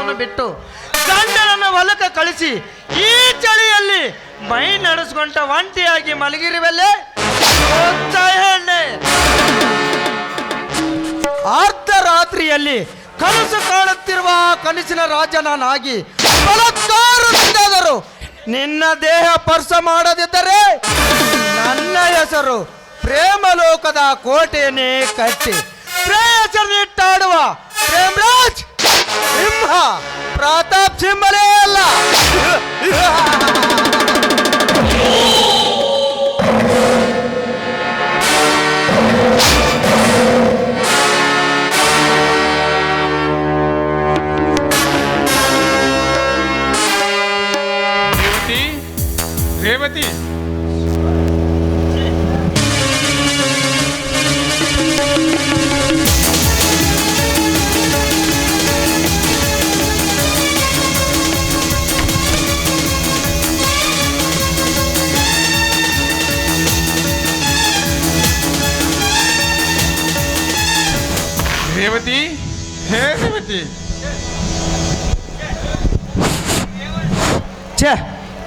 ಆಡೋದನ್ನು ಬಿಟ್ಟು ಗಂಡನನ್ನು ಹೊಲಕ್ಕೆ ಕಳಿಸಿ ಈ ಚಳಿಯಲ್ಲಿ ಮೈ ನಡೆಸ್ಕೊಂಡ ಒಂಟಿಯಾಗಿ ಮಲಗಿರುವಲ್ಲೇ? ಅರ್ಧ ರಾತ್ರಿಯಲ್ಲಿ ಕನಸು ಕಾಣುತ್ತಿರುವ ಕನಸಿನ ರಾಜ ನಾನಾಗಿ ನಿನ್ನ ದೇಹ ಸ್ಪರ್ಶ ಮಾಡದಿದ್ದರೆ ನನ್ನ ಹೆಸರು ಪ್ರೇಮಲೋಕದ ಕೋಟೆಯನ್ನೇ ಕಟ್ಟಿ. ಪ್ರೇಯಸನಿಟ್ಟಾಡುವ ಪ್ರೇಮರಾಜ್ ಸಿಂಹ ಪ್ರತಾಪ್ ಸಿಂಹನೇ ಅಲ್ಲ.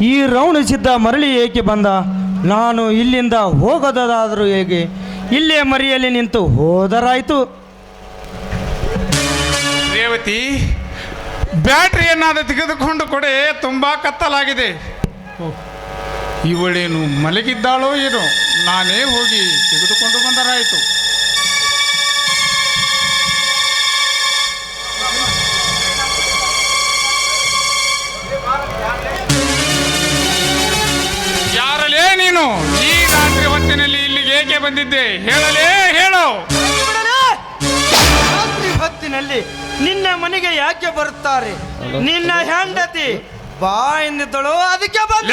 ಈ ರೌಣಿಸಿದ್ದ ಮರಳಿ ಏಕೆ ಬಂದ? ನಾನು ಇಲ್ಲಿಂದ ಹೋಗದಾದರೂ ಹೇಗೆ? ಇಲ್ಲೇ ಮರಿಯಲ್ಲಿ ನಿಂತು ಹೋದರಾಯಿತು. ರೇವತಿ, ಬ್ಯಾಟ್ರಿಯನ್ನಾದ ತೆಗೆದುಕೊಂಡು ಕೊಡೆ, ತುಂಬಾ ಕತ್ತಲಾಗಿದೆ. ಇವಳೇನು ಮಲಗಿದ್ದಾಳೋ ಏನೋ? ನಾನೇ ಹೋಗಿ ತೆಗೆದುಕೊಂಡು ಬಂದರಾಯಿತು. ಬಂದಿದ್ದೆ. ಹೇಳಲೇ ಹೇಳು. ರಾತ್ರಿ ಹೊತ್ತಿನಲ್ಲಿ ನಿನ್ನ ಮನೆಗೆ ಯಾಕೆ ಬರುತ್ತಾರೆ? ನಿನ್ನ ಹೆಂಡತಿ ಬಾ ಎಂದಿದ್ದಳು ಅದಕ್ಕೆ ಬಂದ.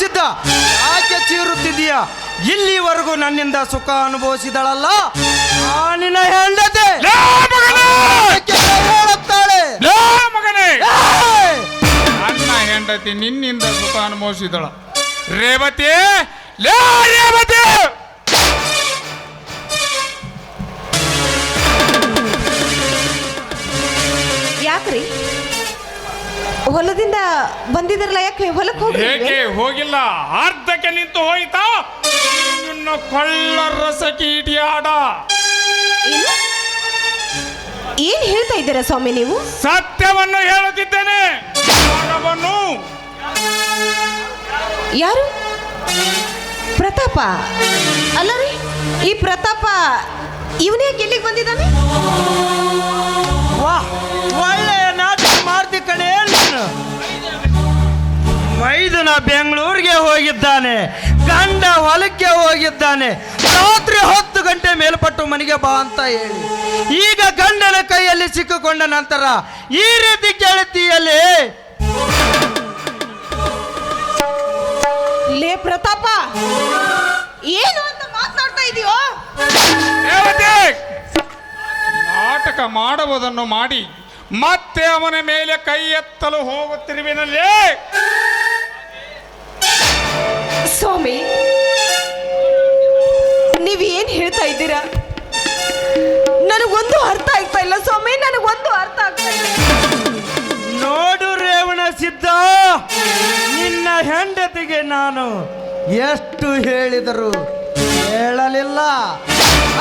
ಸಿದ್ಧ ಯಾಕೆ ಚೀರುತ್ತಿದೀಯ ಇಲ್ಲಿವರೆಗೂ ನನ್ನಿಂದ ಸುಖ ಅನುಭವಿಸಿದಳಲ್ಲ? ಆ ನಿನ್ನ ಹೆಂಡತಿ. ಹೆಂಡತಿ ನಿನ್ನಿಂದ ಸುಖ ಅನುಭವಿಸಿದಳ. ರೇವತಿ! ಲೇ ರೇವತಿ! ಯಾಕ್ರಿ? ಹೊಲದಿಂದ ಬಂದಿದ್ರಲ್ಲ ಯಾಕೆ ಹೊಲಕ್ಕೆ ಹೋಗಿ ಹೋಗಿಲ್ಲ? ಅರ್ಧಕ್ಕೆ ನಿಂತು ಹೋಯ್ತಾ? ನಿನ್ನ ಕೊಳ್ಳ ರಸ ಕೀಟಿ ಆಡ. ಏನು? ಏನ್ ಹೇಳ್ತಾ ಇದ್ದೀರಾ ಸ್ವಾಮಿ ನೀವು? ಸತ್ಯವನ್ನು ಹೇಳುತ್ತಿದ್ದೇನೆ. ಯಾರು? ಪ್ರತಾಪ. ಅಲ್ಲ ರೀ, ಈ ಪ್ರತಾಪ ಇವನೇ ಇಲ್ಲಿಗೆ ಬಂದಿದ್ದಾನೆ? ವಾಹ್ ನಾಟಕ ಮಾಡ್ತಿ ಕಣೆ ಬೆಂಗಳೂರಿಗೆ ಹೋಗಿದ್ದಾನೆ, ಗಂಡ ಹೊಲಕ್ಕೆ ಹೋಗಿದ್ದಾನೆ, ರಾತ್ರಿ ಹತ್ತು ಗಂಟೆ ಮೇಲ್ಪಟ್ಟು ಮನೆಗೆ ಬಾ ಅಂತ ಹೇಳಿ. ಈಗ ಗಂಡನ ಕೈಯಲ್ಲಿ ಸಿಕ್ಕಿಕೊಂಡ ನಂತರ ಈ ರೀತಿ ಕೇಳುತ್ತೀಯಲ್ಲಿ ಪ್ರತಾಪ ಏನು ಅಂತ ಮಾತನಾಡ್ತಾ ಇದೀಯೋ? ದೇವತೆ ನಾಟಕ ಮಾಡುವುದನ್ನು ಮಾಡಿ ಮತ್ತೆ ಅವನ ಮೇಲೆ ಕೈ ಎತ್ತಲು ಹೋಗುತ್ತಿರುವಿನಲ್ಲಿ ಸ್ವಾಮಿ ನೀವು ಏನು ಹೇಳ್ತಾ ಇದ್ದೀರಾ? ನನಗೊಂದು ಅರ್ಥ ಆಗ್ತಾ ಇಲ್ಲ ಸ್ವಾಮಿ ನನಗೊಂದು ಅರ್ಥ ಆಗ್ತಾ ಇಲ್ಲ. ಸಿದ್ಧ ನಿನ್ನ ಹೆಂಡತಿಗೆ ನಾನು ಎಷ್ಟು ಹೇಳಿದರು ಹೇಳಲಿಲ್ಲ.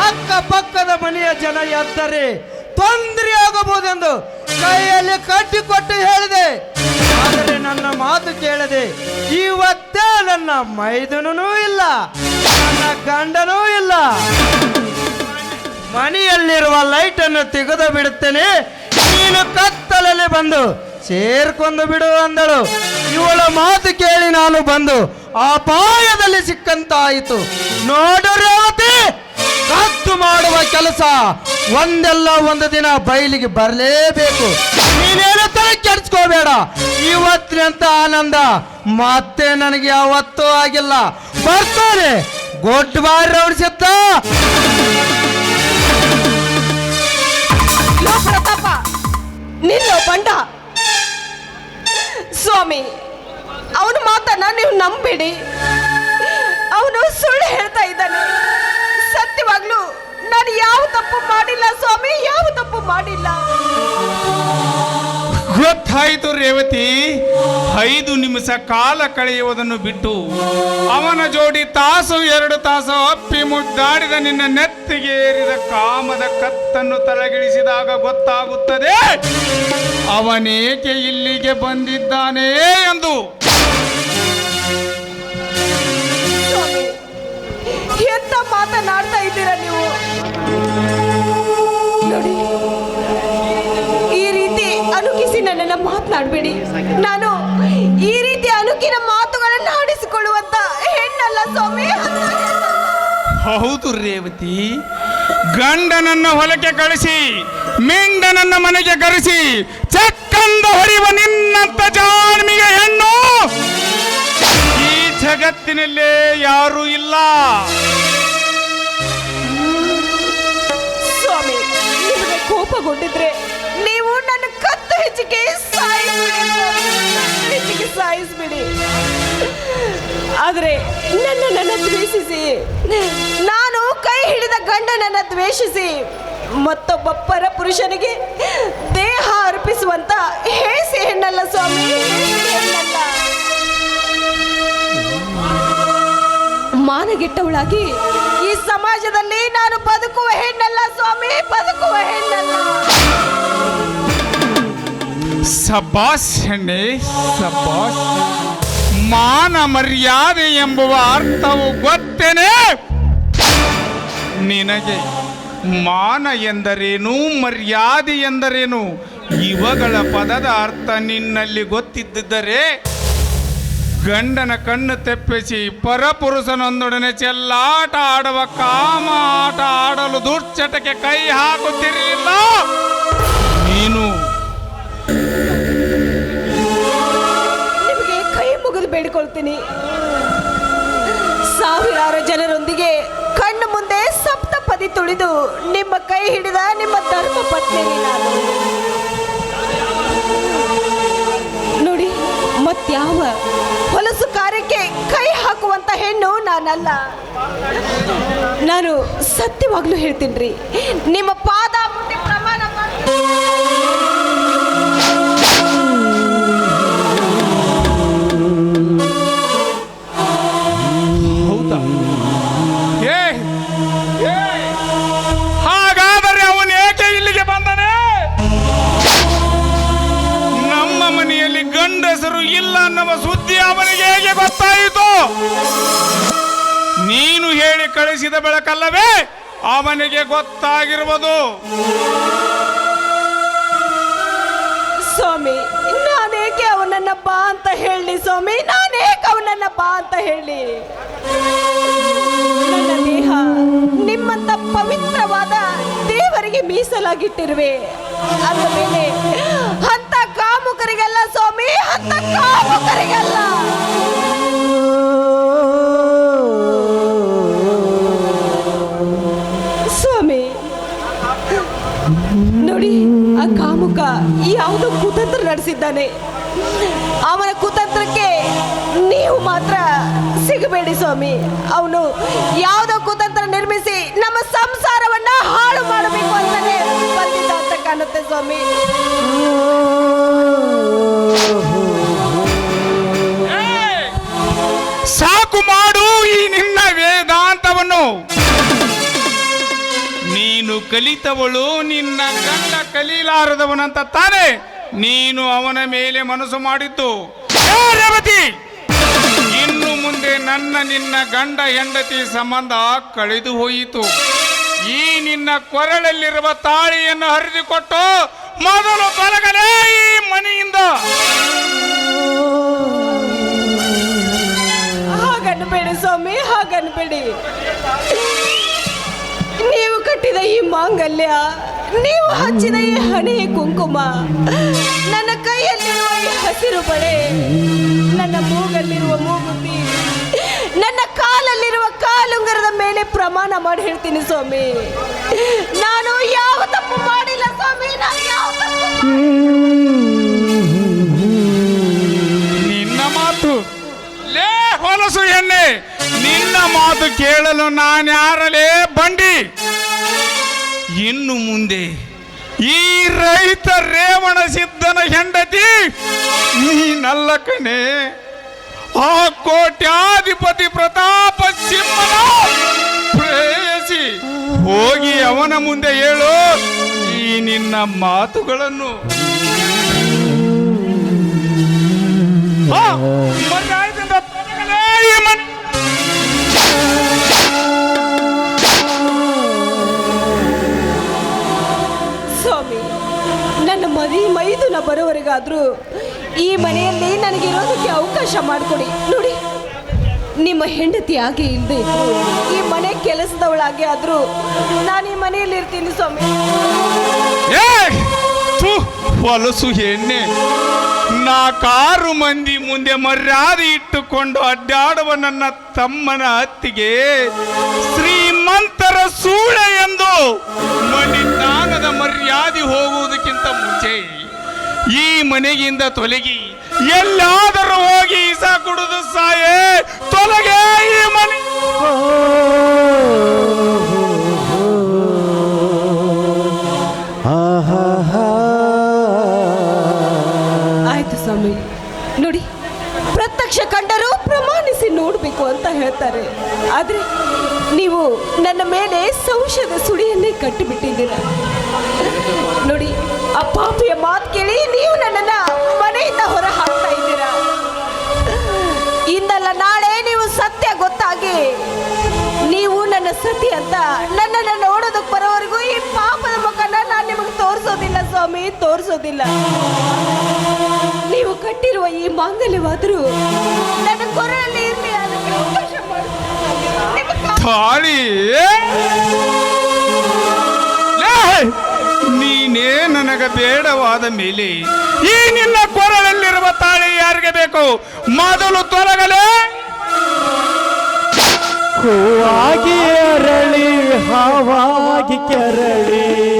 ಅಕ್ಕಪಕ್ಕದ ಮನೆಯ ಜನ ಎದ್ದರೆ ತೊಂದರೆ ಆಗಬಹುದೆಂದು ಕೈಯಲ್ಲಿ ಕಟ್ಟಿಕೊಟ್ಟು ಹೇಳಿದೆ. ಆದರೆ ನನ್ನ ಮಾತು ಕೇಳದೆ ಇವತ್ತೇ ನನ್ನ ಮೈದನೂ ಇಲ್ಲ, ನನ್ನ ಗಂಡನೂ ಇಲ್ಲ. ಮನೆಯಲ್ಲಿರುವ ಲೈಟನ್ನು ತೆಗೆದು ಬಿಡುತ್ತೇನೆ. ನೀನು ಕತ್ತಲಲ್ಲಿ ಬಂದು ಸೇರ್ಕೊಂಡು ಬಿಡು ಅಂದಳು. ಇವಳ ಮಾತು ಕೇಳಿ ನಾನು ಬಂದು ಅಪಾಯದಲ್ಲಿ ಸಿಕ್ಕಂತಾಯಿತು. ನೋಡು ರೇವತಿ ಕತ್ತು ಮಾಡುವ ಕೆಲಸ ಒಂದೆಲ್ಲ ಒಂದು ದಿನ ಬಯಲಿಗೆ ಬರಲೇಬೇಕು. ನೀನೇನು ತಲೆ ಕೆಡ್ಸ್ಕೋಬೇಡ. ಇವತ್ತಿನಂತ ಆನಂದ ಮತ್ತೆ ನನಗೆ ಯಾವತ್ತೂ ಆಗಿಲ್ಲ. ಬರ್ತಾನೆ. ಗೊಡ್ಡ ಬಾರಿ ಲೋ ಪ್ರತಾಪ, ನಿಲ್ಲೋ ಬಂಡ. ಸ್ವಾಮಿ, ಅವನ ಮಾತನ್ನ ನೀವು ನಂಬಿಡಿ. ಅವನು ಸುಳ್ಳು ಹೇಳ್ತಾ ಇದ್ದಾನೆ. ಸತ್ಯವಾಗ್ಲೂ ನಾನು ಯಾವ ತಪ್ಪು ಮಾಡಿಲ್ಲ ಸ್ವಾಮಿ, ಯಾವ ತಪ್ಪು ಮಾಡಿಲ್ಲ. ತಪ್ಪಾಯಿತು ರೇವತಿ, ಐದು ನಿಮಿಷ ಕಾಲ ಕಳೆಯುವುದನ್ನು ಬಿಟ್ಟು ಅವನ ಜೋಡಿ ತಾಸು, ಎರಡು ತಾಸು ಅಪ್ಪಿ ಮುದ್ದಾಡಿದ ನಿನ್ನ ನೆತ್ತಿಗೆ ಏರಿದ ಕಾಮದ ಕತ್ತನ್ನು ತಲೆಗಿಳಿಸಿದಾಗ ಗೊತ್ತಾಗುತ್ತದೆ. ಅವನೇಕೆ ಇಲ್ಲಿಗೆ ಬಂದಿದ್ದಾನೆ ಎಂದು. ಎಂತ ಮಾತನಾಡ್ತಾ ಇದ್ದೀರಾ ನೀವು? ಮಾತನಾಡಬೇಡಿ ನಾನು ಈ ರೀತಿ ಅನುಕಿನ ಮಾತುಗಳನ್ನು ಆಡಿಸಿಕೊಳ್ಳುವಂತ ಹೆಣ್ಣಲ್ಲ ಸ್ವಾಮಿ. ಹೌದು ರೇವತಿ. ಗಂಡನನ್ನ ಹೊಲಕ್ಕೆ ಕಳಿಸಿ ಮೆಂಡನನ್ನ ಮನೆಗೆ ಕರೆಸಿ ಚಕ್ಕಂದ ಹೊರಿವ ನಿನ್ನಂತ ಜಾಣ್ಮಿಗೆ ಹೆಣ್ಣು ಈ ಜಗತ್ತಿನಲ್ಲೇ ಯಾರೂ ಇಲ್ಲ. ಸ್ವಾಮಿ ಕೋಪಗೊಂಡಿದ್ರೆ ಹೆಚ್ಚಿಗೆ ಸಾಯಿಸ್ಬಿಡಿ ಹೆಚ್ಚಿಗೆ ಸಾಯಿಸ್ಬಿಡಿ ಆದರೆ ನನ್ನ ನನ್ನ ದ್ವೇಷಿಸಿ, ನಾನು ಕೈ ಹಿಡಿದ ಗಂಡನನ್ನು ದ್ವೇಷಿಸಿ, ಮತ್ತೊಬ್ಬ ಪರ ಪುರುಷನಿಗೆ ದೇಹ ಅರ್ಪಿಸುವಂತ ಹೇಸಿ ಹೆಣ್ಣಲ್ಲ ಸ್ವಾಮಿ ಹೆಣ್ಣಲ್ಲ. ಮಾನಗೆಟ್ಟವಳಾಗಿ ಈ ಸಮಾಜದಲ್ಲಿ ನಾನು ಬದುಕುವ ಹೆಣ್ಣಲ್ಲ ಸ್ವಾಮಿ, ಬದುಕುವ ಹೆಣ್ಣಲ್ಲ. ಸಬಾಸ್ ಹೆಣ್ಣೆ ಸಬಾಸ್, ಮಾನ ಮರ್ಯಾದೆ ಎಂಬುವ ಅರ್ಥವು ಗೊತ್ತೇನೆ? ನಿನಗೆ ಮಾನ ಎಂದರೇನು, ಮರ್ಯಾದೆ ಎಂದರೇನು? ಇವಗಳ ಪದದ ಅರ್ಥ ನಿನ್ನಲ್ಲಿ ಗೊತ್ತಿದ್ದರೆ ಗಂಡನ ಕಣ್ಣು ತೆಪ್ಪಿಸಿ ಪರಪುರುಷನೊಂದೊಡನೆ ಚೆಲ್ಲಾಟ ಆಡುವ ಕಾಮ ಆಟ ಆಡಲು ದುರ್ಚಟಕ್ಕೆ ಕೈ ಹಾಕುತ್ತಿರಲಿಲ್ಲ. ನೀನು ಮುಗಿದು ಬೇಡಿಕೊಳ್ತೀನಿ. ಸಾವಿರಾರು ಜನರೊಂದಿಗೆ ಕಣ್ಣು ಮುಂದೆ ಸಪ್ತಪದಿ ತುಳಿದು ನಿಮ್ಮ ಕೈ ಹಿಡಿದ ನಿಮ್ಮ ಧರ್ಮ ಪತ್ನಿ ನಾನು. ನೋಡಿ, ಮತ್ಯಾವ ಹೊಲಸು ಕಾರ್ಯಕ್ಕೆ ಕೈ ಹಾಕುವಂತ ಹೆಣ್ಣು ನಾನಲ್ಲ. ನಾನು ಸತ್ಯವಾಗ್ಲೂ ಹೇಳ್ತೀನಿ ರೀ, ನಿಮ್ಮ ಪಾದ ಹಾಗಾದರೆ ಅವನು ಏಕೆ ಇಲ್ಲಿಗೆ ಬಂದನೆ? ನಮ್ಮ ಮನೆಯಲ್ಲಿ ಗಂಡಸರು ಇಲ್ಲ ಅನ್ನುವ ಸುದ್ದಿ ಅವನಿಗೆ ಹೇಗೆ ಗೊತ್ತಾಯಿತು? ನೀನು ಹೇಳಿ ಕಳಿಸಿದ ಬೆಳಕಲ್ಲವೇ ಅವನಿಗೆ ಗೊತ್ತಾಗಿರುವುದು. ಸ್ವಾಮಿ ನಾನೇಕೆ ಅವನನ್ನ ಅಂತ ಹೇಳಿ ಸ್ವಾಮಿ? ನಾನೇಕೆ ಅವನನ್ನ ಬಾ ಅಂತ ಹೇಳಿ. ನನ್ನ ದೇಹ ನಿಮ್ಮಂತ ಪವಿತ್ರವಾದ ದೇವರಿಗೆ ಮೀಸಲಾಗಿಟ್ಟಿರುವೆ. ಅಂದ ಮೇಲೆ ಅಂತ ಕಾಮುಕರಿಗೆಲ್ಲ ಸ್ವಾಮಿ ಅಂತ ಕಾಮುಕರಿಗೆಲ್ಲ. ಸ್ವಾಮಿ, ನೋಡಿ, ಆ ಕಾಮುಕ ಯಾವುದೋ ಕುತಂತ್ರ ನಡೆಸಿದ್ದಾನೆ. ಅವನ ಕುತಂತ್ರಕ್ಕೆ ನೀವು ಮಾತ್ರ ಸಿಗಬೇಡಿ ಸ್ವಾಮಿ. ಅವನು ಯಾವುದೋ ಕುತಂತ್ರ ನಿರ್ಮಿಸಿ ನಮ್ಮ ಸಂಸಾರವನ್ನ ಹಾಳು ಮಾಡಬೇಕು ಅಂತಾನೆ ಬಂದಿದ್ದ ಅಂತ ಕಾಣುತ್ತೆ ಸ್ವಾಮಿ. ಸಾಕು ಮಾಡು ಈ ನಿನ್ನ ವೇದಾಂತವನ್ನು. ನೀನು ಕಲಿತವಳು ನಿನ್ನ ಗಂಡ ಕಲೀಲಾರದವನಂತ ತಾನೆ. ನೀನು ಅವನ ಮೇಲೆ ಮನಸ್ಸು ಏ, ರೇವತಿ! ನನ್ನ ನಿನ್ನ ಗಂಡ ಹೆಂಡತಿ ಸಂಬಂಧ ಕಳೆದು ಹೋಯಿತು. ಈ ನಿನ್ನ ಕೊರಳಲ್ಲಿರುವ ತಾಳಿಯನ್ನು ಹರಿದುಕೊಟ್ಟು ಮೊದಲು ತೊಲಗಲೇ ಈ ಮನೆಯಿಂದ. ಹಾಗನ್ಬೇಡಿ ಸ್ವಾಮಿ ಹಾಗನ್ಬೇಡಿ ನೀವು ಕಟ್ಟಿದ ಈ ಮಾಂಗಲ್ಯ, ನೀವು ಹಚ್ಚಿದ ಈ ಹಣೆ ಕುಂಕುಮ, ನನ್ನ ಕೈಯಲ್ಲಿರುವ ಈ ಹಸಿರು ಬಳೆ, ನನ್ನ ಮೂಗಲ್ಲಿರುವ ಮೂಗುತಿ ಕಾಲಲ್ಲಿರುವ ಕಾಲುಂಗರದ ಮೇಲೆ ಪ್ರಮಾಣ ಮಾಡಿ ಹೇಳ್ತೀನಿ ಸ್ವಾಮಿ. ನಾನು ಯಾವ ತಪ್ಪು ಮಾಡಿಲ್ಲ ಸ್ವಾಮಿ ನಿನ್ನ ಮಾತು. ಲೇ, ಹೊಲಸು ಎಣ್ಣೆ. ನಿನ್ನ ಮಾತು ಕೇಳಲು ನಾನು ಯಾರಲೇ ಬಂಡಿ. ಇನ್ನು ಮುಂದೆ ಈ ರೈತ ರೇವಣ ಸಿದ್ಧನ ಹೆಂಡತಿ ನೀನಲ್ಲ ಕಣೆ. ಆ ಕೋಟ್ಯಾಧಿಪತಿ ಪ್ರತಾಪ ಸಿಂಹನ ಪ್ರೇಯಸಿ. ಹೋಗಿ ಅವನ ಮುಂದೆ ಹೇಳು, ಈ ನಿನ್ನ ಮಾತುಗಳನ್ನು. ಸ್ವಾಮಿ, ನನ್ನ ಮನೆ ಮೈದುನ ಬರೋವರೆಗಾದ್ರೂ ಈ ಮನೆಯಲ್ಲಿ ನನಗಿರೋದಕ್ಕೆ ಅವಕಾಶ ಮಾಡಿಕೊಡಿ. ನೋಡಿ, ನಿಮ್ಮ ಹೆಂಡತಿ ಆಗಿ ಇಲ್ಲದೆ ಈ ಮನೆ ಕೆಲಸದವಳಾಗಿ ಆದರೂ ನಾನು ಈ ಮನೆಯಲ್ಲಿ ಇರ್ತೀನಿ ಸ್ವಾಮಿ. ಹೊಲಸು ಎಣ್ಣೆ. ನಾಲ್ಕಾರು ಮಂದಿ ಮುಂದೆ ಮರ್ಯಾದೆ ಇಟ್ಟುಕೊಂಡು ಅಡ್ಡಾಡುವ ನನ್ನ ತಮ್ಮನ ಅತ್ತಿಗೆ ಶ್ರೀಮಂತರ ಸೂಳೆ ಎಂದು ಮಣಿದಾನದ ಮರ್ಯಾದೆ ಹೋಗುವುದಕ್ಕಿಂತ ಮುಂಚೆ ಈ ಮನೆಗಿಂದ ತೊಲಗಿ ಎಲ್ಲಾದರೂ ಹೋಗಿ ಸತಿ ಅಂತ ನನ್ನನ್ನು ನೋಡೋದಕ್ಕೆ ಬರೋವರೆಗೂ ಈ ಪಾಪದ ಮುಖನ ನಾನು ನಿಮಗೆ ತೋರಿಸೋದಿಲ್ಲ ಸ್ವಾಮಿ, ತೋರಿಸೋದಿಲ್ಲ. ನೀವು ಕಟ್ಟಿರುವ ಈ ಮಾಂಗಲ್ಯವಾದರೂ ನನ್ನ ಕೊರಳಲ್ಲಿ ಇರಲಿ, ಅದಕ್ಕೆ ನೀನೇ ನನಗ ಬೇಡವಾದ ಮೇಲೆ ಈ ನಿನ್ನ ಕೊರಳಲ್ಲಿರುವ ತಾಳಿ ಯಾರಿಗೆ ಬೇಕು? ಮೊದಲು ತೊಲಗಲೇ ಹೂವಾಗಿ ಅರಳಿ ಹಾವಾಗಿ ಕೆರಳಿ.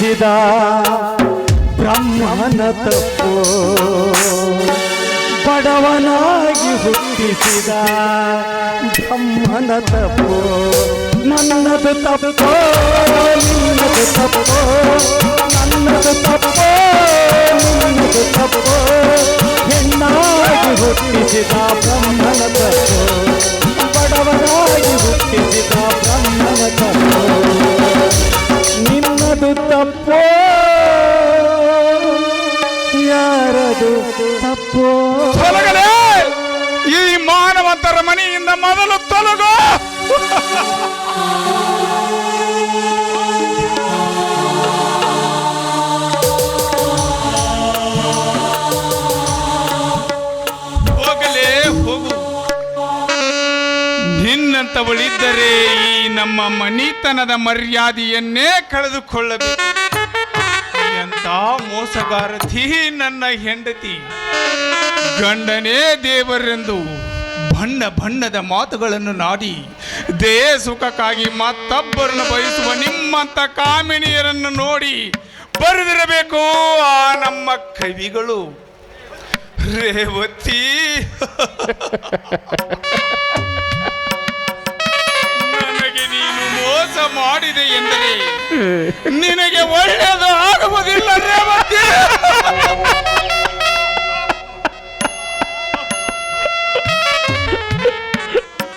ಹುಟ್ಟಿಸಿದ ಬ್ರಹ್ಮನ ತಪ್ಪೋ ಬಡವನಾಗಿ ಹುಟ್ಟಿಸಿದ ಬ್ರಹ್ಮನ ತಪ್ಪೋ. ನನ್ನದು ತಪ್ಪೋ, ನಿನ್ನದು ತಪ್ಪೋ, ನನ್ನದು ತಪ್ಪೋ, ನಿನ್ನದು ತಪ್ಪೋ. ಹೆಣ್ಣಾಗಿ ಹುಟ್ಟಿಸಿದ ಬ್ರಹ್ಮನ ತಪ್ಪೋ. ಬಡವನಾಗಿ ಹುಟ್ಟಿಸಿದ ಬ್ರಹ್ಮನ ತಪ್ಪೋ ನಿನ್ನದು ತಪ್ಪೋ? ಯಾರದು ತಪ್ಪೋ? ಈ ಮಾನವಂತರ ಮನೆಯಿಂದ ಮೊದಲು ತೊಲಗೋ. ನಿನ್ನಂತವಳಿದ್ದರೆ ಈ ನಮ್ಮ ಮನಿತನದ ಮರ್ಯಾದೆಯನ್ನೇ ಕಳೆದುಕೊಳ್ಳಬೇಕು. ಎಂತ ಮೋಸಗಾರತಿ ನನ್ನ ಹೆಂಡತಿ. ಗಂಡನೇ ದೇವರೆಂದು ಬಣ್ಣ ಬಣ್ಣದ ಮಾತುಗಳನ್ನು ನಾಡಿ ದೇ ಸುಖಕ್ಕಾಗಿ ಮತ್ತೊಬ್ಬರನ್ನು ಬಯಸುವ ನಿಮ್ಮಂತ ಕಾಮಿನಿಯರನ್ನು ನೋಡಿ ಬರೆದಿರಬೇಕು ಆ ನಮ್ಮ ಕವಿಗಳು. ರೇವತಿ. ಕೆಲಸ ಮಾಡಿದೆ ಎಂದರೆ ನಿನಗೆ ಒಳ್ಳೆಯದು ಆಗುವುದಿಲ್ಲ ರೇವತಿ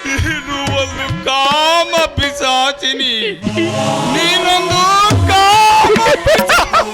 ನೀನು ಒಂದು ಕಾಮ ಪಿಸಾಚಿನಿ ನೀನೊಂದು ಕಾಮ ಪಿಸಾಚಿನಿ